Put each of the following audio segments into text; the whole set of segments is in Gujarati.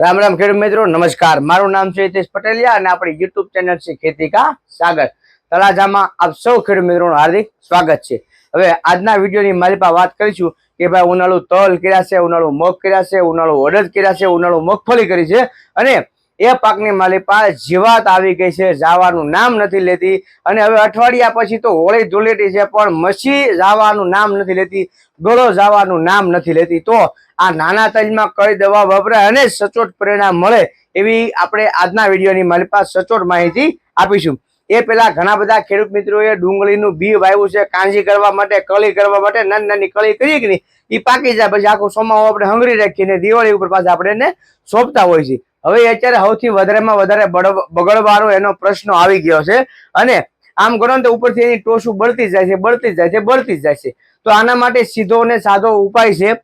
રામ રામ ખેડૂત મિત્રો, નમસ્કાર. મારું નામ છે હિતેશ પટેલિયા અને આપણી યુટ્યુબ ચેનલ છે ખેતી કા સાગર. તળાજામાં આપ સૌ ખેડૂત મિત્રોનું હાર્દિક સ્વાગત છે. હવે આજના વિડીયોની મારી પાસે વાત કરીશું કે ભાઈ ઉનાળુ તલ કર્યા છે, ઉનાળુ મગ કર્યા છે, ઉનાળુ અડદ કર્યા છે, ઉનાળુ મગફળી કરી છે અને એ પાકની માલી પાસે જીવાત આવી ગઈ છે, જાવાનું નામ નથી લેતી. અને હવે અઠવાડિયા પછી તો હોળી ધૂળેટી છે, પણ મસી જાવાનું નામ નથી લેતી ડોળો જાવાનું નામ નથી લેતી. તો આ નાના તજમાં કઈ દવા વપરાય અને સચોટ પરિણામ મળે એવી આપણે આજના વિડીયોની મારી પાસે સચોટ માહિતી આપીશું. એ પેલા ઘણા બધા ખેડૂત મિત્રોએ ડુંગળીનું બી વાવ્યું છે, કાંજી કરવા માટે, કળી કરવા માટે, નાની નાની કળી કરી કે નહીં એ પાકી જાય, પછી આખું સોમાવો આપણે હંગરી રાખીને દિવાળી ઉપર પાછા આપણે એને સોંપતા હોય છે. હવે અત્યારે સૌથી વધારેમાં વધારે બગડવાનો એનો પ્રશ્ન આવી ગયો છે. અને આમ ગણો તો ઉપરથી એની ટોસું બળતી જાય છે, બળતી જાય છે, બળતી જાય છે. તો આના માટે સીધો અને સાદો ઉપાય છે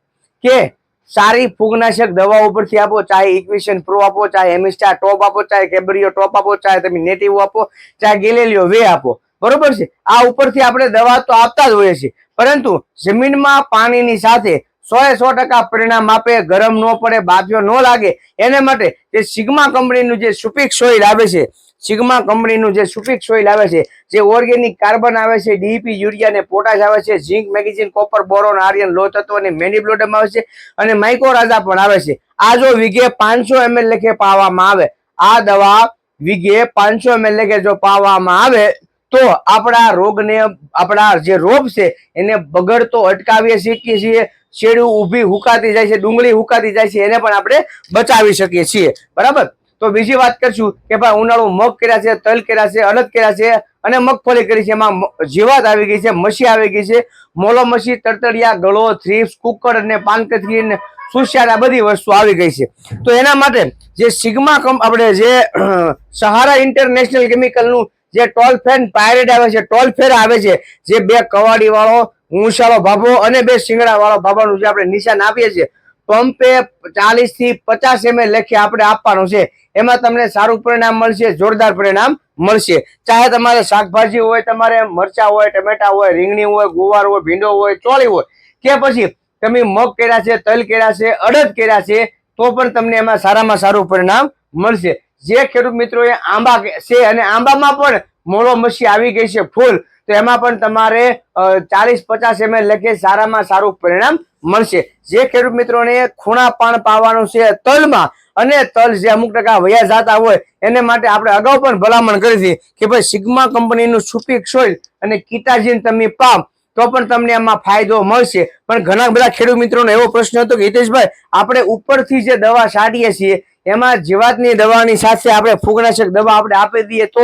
કે સારી ફૂગનાશક દવા ઉપરથી આપો, ચાહે ઇક્વિશન પ્રો આપો, ચાહે એમિસ્ટા ટોપ આપો, ચાહે કેબરિયો ટોપ આપો, ચાહે તમે નેટિવ આપો, ચાહે ગેલેલિયો વે આપો. બરોબર છે? આ ઉપરથી આપણે દવા તો આપતા જ હોઈએ છીએ. પરંતુ જમીનમાં પાણીની સાથે સો એ સો ટકા પરિણામ આપે, ગરમ ન પડે બાફ્યો ન લાગે. એને માટે જે સિગ્મા કંપનીનું જે સુપિક્સ સોઇલ આવે છે, સિગ્મા કંપનીનું જે સુપિક્સ સોઇલ આવે છે, જે ઓર્ગેનિક કાર્બન આવે છે, ડીપી, યુરિયા અને પોટાશ આવે છે, zinc, magnesium, copper, boron, iron લો તત્વ અને મેનિબ્લોડમ આવે છે અને માઇક્રોરાઝા પણ આવે છે. આ જો વિઘે પાંચસો એમએલ લેખે પાવામાં આવે, આ દવા વિઘે પાંચસો એમએલ લેખે જો પાવામાં આવે, તો આપણા રોગને, આપણા જે રોગ છે, એને બગડતો અટકાવી શકીએ છીએ શેરડું ઊભી હુકાતી જાય છે, ડુંગળી હુકાતી જાય છે, એને પણ આપણે બચાવી શકીએ છીએ. બરાબર? તો બીજી વાત કરશું કે ભાઈ ઉનાળુ મગ કર્યા છે, તલ કર્યા છે, અડદ કર્યા છે અને મગફળી કરી છે. એમાં જીવાત આવી ગઈ છે, મસી આવી ગઈ છે. મોલો મસી તરતડિયા ગળો થ્રીપ્સ કુકર અને પાનકથરી અને સુશિયાર આ બધી વસ્તુ આવી ગઈ છે. તો એના માટે જે સિગ્મા આપણે જે સહારા ઇન્ટરનેશનલ કેમિકલનું જે ટોલ ફેન, પાયરેટ આવે છે, ટોલ ફેર આવે છે, જે બે કવાડી વાળો ઊંચાળો ભાભો અને બે શિંગડા વાળો ભાભાનું જે આપણે નિશાન આપીએ છીએ, પંપે ચાલીસથી પચાસ એમએલ લેખે આપણે આપવાનું છે. એમાં તમને સારું પરિણામ મળશે, જોરદાર પરિણામ મળશે. ચાહે તમારે શાકભાજી હોય, તમારે મરચા હોય, ટમેટા હોય, રીંગણી હોય, ગુવાર હોય, ભીંડો હોય, ચોળી હોય, કે પછી તમે મગ કર્યા છે, તલ કર્યા છે, અડદ કર્યા છે, તો પણ તમને એમાં સારામાં સારું પરિણામ મળશે. જે ખેડૂત મિત્રોએ આંબા છે અને આંબામાં પણ મોળો મસી આવી ગઈ છે ફૂલ, તો એમાં પણ તમારે ચાલીસ પચાસ એમએલ લખે સારામાં સારું પરિણામ મળશે. જે ખેડૂત મિત્રોને ખૂણા પાણ પાવાનું છે તલમાં, અને તલ જે અમુક ટકા વયા જાતા હોય, એને માટે આપણે અગાઉ પણ ભલામણ કરી હતી કે ભાઈ સિગ્મા કંપનીનું સુપિક સોઇલ અને કીટાજીન તમે પામ, તો પણ તમને એમાં ફાયદો મળશે. પણ ઘણા બધા ખેડૂત મિત્રોનો એવો પ્રશ્ન હતો કે, હિતેશભાઈ, આપણે ઉપરથી જે દવા છાંટીએ છીએ, એમાં જીવાતની દવાની સાથે આપણે ફૂગનાશક દવા આપણે આપી દઈએ તો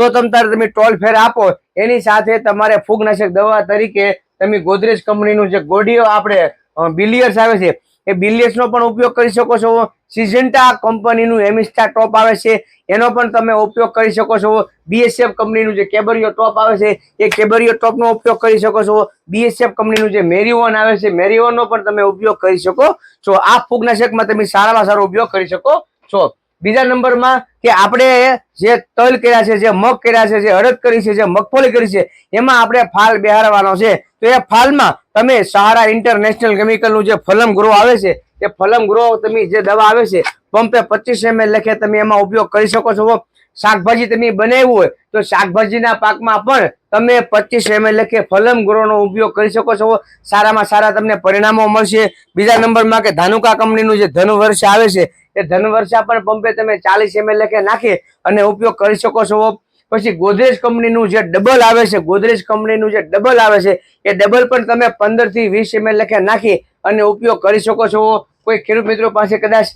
તો તમ તારે તમે ટોલ ફેર આપો. એની સાથે તમારે ફૂગનાશક દવા તરીકે તમે ગોદરેજ કંપનીનું જે ગોડીઓ આપણે બિલિયર્સ આવે છે, એ બિલિયર્સનો પણ ઉપયોગ કરી શકો છો. સિજન્ટા કંપનીનું એમિસ્ટા ટોપ આવે છે, એનો પણ તમે ઉપયોગ કરી શકો છો. બીએસએફ કંપનીનું જે કેબરિયો ટોપ આવે છે, એ કેબરિયો ટોપનો ઉપયોગ કરી શકો છો. બીએસએફ કંપનીનું જે મેરીઓન આવે છે મેરીઓનનો પણ તમે ઉપયોગ કરી શકો છો. આ ફૂગનાશકમાં તમે સારામાં સારો ઉપયોગ કરી શકો છો. બીજા નંબરમાં કે આપણે જે તલ કર્યા છે, જે મગ કર્યા છે, જે અડદ કરી છે, જે મગફળી કરી છે, એમાં આપણે ફાલ બેહારવાનો છે. તો એ ફાલમાં તમે સહારા ઇન્ટરનેશનલ કેમિકલનું જે ફલમ ગ્રો આવે છે, એ ફલમ ગ્રો તમે જે દવા આવે છે, પંપે પચીસ એમએલ લખે તમે એમાં ઉપયોગ કરી શકો છો. શાકભાજી તમે બનાવ્યું હોય તો શાકભાજીના પાકમાં પણ તમે પચીસ એમએલ લખે ફલમ ગ્રોનો ઉપયોગ કરી શકો છો. સારામાં સારા તમને પરિણામો મળશે. બીજા નંબરમાં કે ધાનુકા કંપનીનું જે ધનુવર્ષ આવે છે, એ ધનવર્ષા પણ પંપે તમે ચાલીસ એમએલ લેખે નાખી અને ઉપયોગ કરી શકો છો. પછી ગોદરેજ કંપનીનું જે ડબલ આવે છે, ગોદરેજ કંપનીનું જે ડબલ આવે છે, એ ડબલ પણ તમે પંદરથી વીસ એમએલ લેખે નાખી અને ઉપયોગ કરી શકો છો. કોઈ ખેડૂત મિત્રો પાસે કદાચ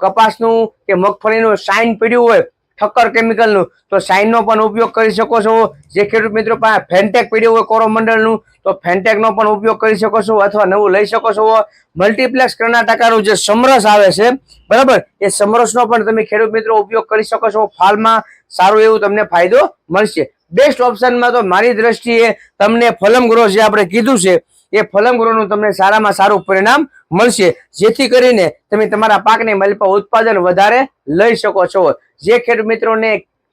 કપાસનું કે મગફળીનું સાઇન પડ્યું હોય ઠક્કર કેમિકલનું તો સાઇનનો પણ ઉપયોગ કરી શકો છો. જે ખેડૂત મિત્રો પાસે ફેન્ટેક પીડ્યું હોય કોરોમંડળનું, તો ફેન્ટેકનો પણ ઉપયોગ કરી શકો છો અથવા નવું લઈ શકો છો. મલ્ટીપ્લેક્સ કર્ણાટકાનું જે સમરસ આવે છે, બરાબર? એ સમરસનો પણ તમે ખેડૂત મિત્રો ઉપયોગ કરી શકો છો. ફાલમાં સારું એવું તમને ફાયદો મળશે. બેસ્ટ ઓપ્શનમાં તો મારી દ્રષ્ટિએ તમને ફલમ ગ્રો જે આપણે કીધું છે એ ફલમ ગ્રોનું તમને સારામાં સારું પરિણામ મળશે. જેથી કરીને તમે તમારા પાકને મલપા ઉત્પાદન વધારે લઈ શકો છો. જે ખેડૂત મિત્રોને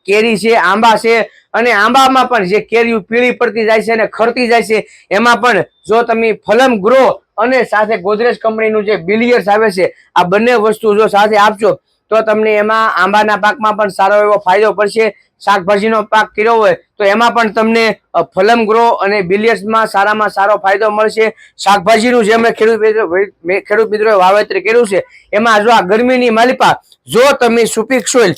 કેરી છે, આંબા છે, અને આંબામાં પણ જે કેરીઓ પીળી પડતી જાય છે અને ખરતી જાય છે, એમાં પણ જો તમે ફલમ ગ્રો અને સાથે ગોદરેજ કંપનીનું જે બિલિયર્સ આવે છે, આ બંને વસ્તુ જો સાથે આપશો તો તમને એમાં આંબાના પાકમાં પણ સારો એવો ફાયદો પડશે. શાકભાજીનો પાક કર્યો હોય તો એમાં પણ તમને ફલમ ગ્રો અને બિલિયર્સમાં સારામાં સારો ફાયદો મળશે. શાકભાજીનું જે અમે ખેડૂત મિત્રો ખેડૂત વાવેતર કર્યું છે, એમાં જો આ ગરમીની માલિપા, જો તમે સુપીક સોઇલ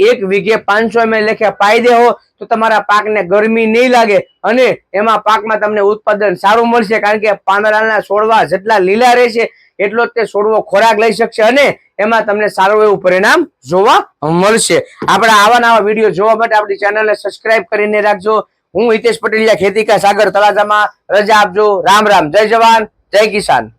એક વીઘે પાંચસો એમ લેખે પાઈ દેહો તો તમારા પાકને ગરમી નહીં લાગે અને એમાં પાકમાં તમને ઉત્પાદન સારું મળશે કારણ કે પાંદડાના છોડવા જેટલા લીલા રહેશે એટલો જ તે છોડવો ખોરાક લઈ શકશે અને એમાં તમને સારું એવું પરિણામ જોવા મળશે. આપણા આવા નવા વીડિયો જોવા માટે આપણી ચેનલને સબસ્ક્રાઇબ કરીને રાખજો. હું હિતેશ પટેલિયા ખેતી કા સાગર તળાજામાં. રજા આપજો. રામ રામ. જય જવાન. જય કિસાન.